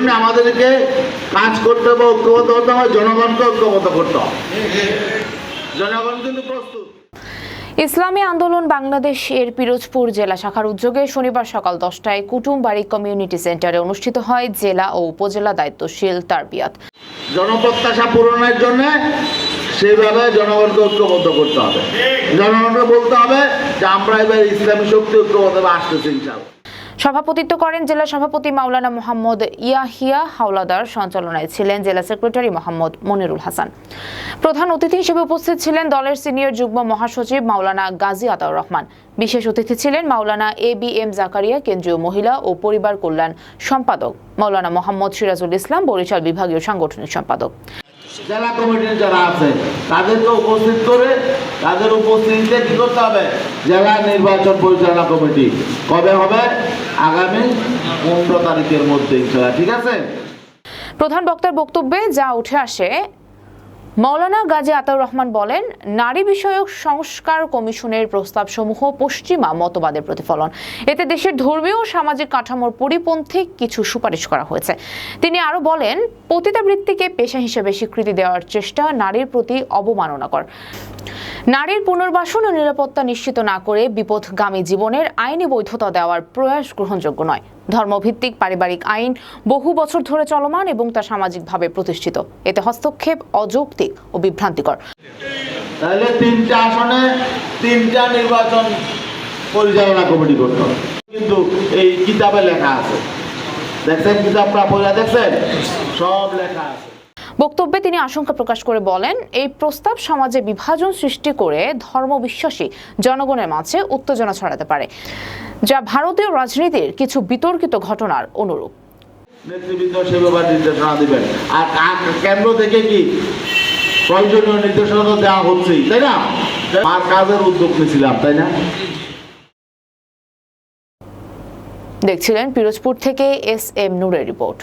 জন্য আমাদেরকে কাজ করতে হবে ঐক্যবদ্ধ হতে হবে জনগণকে ঐক্যবদ্ধ করতে হবে। জনগণ কিন্তু প্রস্তুত। ইসলামী আন্দোলন বাংলাদেশ এর পিরোজপুর জেলা শাখার উদ্যোগে শনিবার সকাল দশটায় কুটুমবাড়ি কমিউনিটি সেন্টারে অনুষ্ঠিত হয় জেলা ও উপজেলা দায়িত্বশীল তারবিয়াত। জনপ্রত্যাশা পূরণের জন্য সেইভাবে জনগণকে ঐক্যবদ্ধ করতে হবে। জনগণকে বলতে হবে যে আমরা এবার ইসলামী শক্তি ঐক্যবদ্ধভাবে আসতেছি ইনশাল্লাহ সভাপতিত্ব করেন জেলা সভাপতি মাওলানা মোহাম্মদ ইয়াহিয়া হাওলাদার সঞ্চালনায় ছিলেন জেলা সেক্রেটারি মোহাম্মদ মনিরুল হাসান। প্রধান অতিথি হিসেবে উপস্থিত ছিলেন দলের সিনিয়র যুগ্ম মহাসচিব মাওলানা গাজী আতাউর রহমান। বিশেষ অতিথি ছিলেন মাওলানা এ বি এম জাকারিয়া, কেন্দ্রীয় মহিলা ও পরিবার কল্যাণ সম্পাদক মাওলানা মোহাম্মদ সিরাজুল ইসলাম, বরিশাল বিভাগীয় সাংগঠনিক সম্পাদক। জেলা কমিটির যারা আছে, তাদেরকে উপস্থিত করে তাদের উপস্থিতিতে কি করতে হবে? জেলা নির্বাচন পরিচালনা কমিটি। কবে হবে? আগামী পনেরো তারিখের মধ্যে ইনশাল্লাহ ঠিক আছে? প্রধান বক্তার বক্তব্যে যা উঠে আসে মৌলানা গাজী আতাউর রহমান বলেন, নারী বিষয়ক সংস্কার কমিশনের প্রস্তাবসমূহ পশ্চিমা মতবাদের প্রতিফলন। এতে দেশের ধর্মীয় ও সামাজিক কাঠামোর পরিপন্থী কিছু সুপারিশ করা হয়েছে। তিনি আরও বলেন, পতিতাবৃত্তিকে পেশা হিসেবে স্বীকৃতি দেওয়ার চেষ্টা নারীর প্রতি অবমাননাকর। নারীর পুনর্বাসন ও নিরাপত্তা নিশ্চিত না করে বিপথগামী জীবনের আইনি বৈধতা দেওয়ার প্রয়াস গ্রহণযোগ্য নয়। ধর্মভিত্তিক পারিবারিক আইন বহু বছর ধরে চলমান এবং তা সামাজিকভাবে প্রতিষ্ঠিত। এতে হস্তক্ষেপ অযৌক্তিক ও বিভ্রান্তিকর। তাহলে তিনটা আসনে তিনটা নির্বাচন পরিচালনা কমিটি কিন্তু এই কিতাবে লেখা আছে। দেখছেন দেখছেন? সব লেখা আছে। বক্তব্যে তিনি আশঙ্কা প্রকাশ করে বলেন এই প্রস্তাব সমাজে বিভাজন সৃষ্টি করে ধর্মবিশ্বাসী জনগণের মাঝে উত্তেজনা ছড়াতে পারে যা ভারতীয় রাজনীতির কিছু বিতর্কিত ঘটনার অনুরূপ। নেতৃবৃন্দ নির্দেশনা দিবেন। আর কেন্দ্র থেকে কি প্রয়োজনীয় নির্দেশনা তো দেওয়া হচ্ছেই তাই না? আর কাজের উদ্যোগ নিয়েছিলাম তাই না? দেখছিলেন পিরোজপুর থেকে এস এম নূরের রিপোর্ট।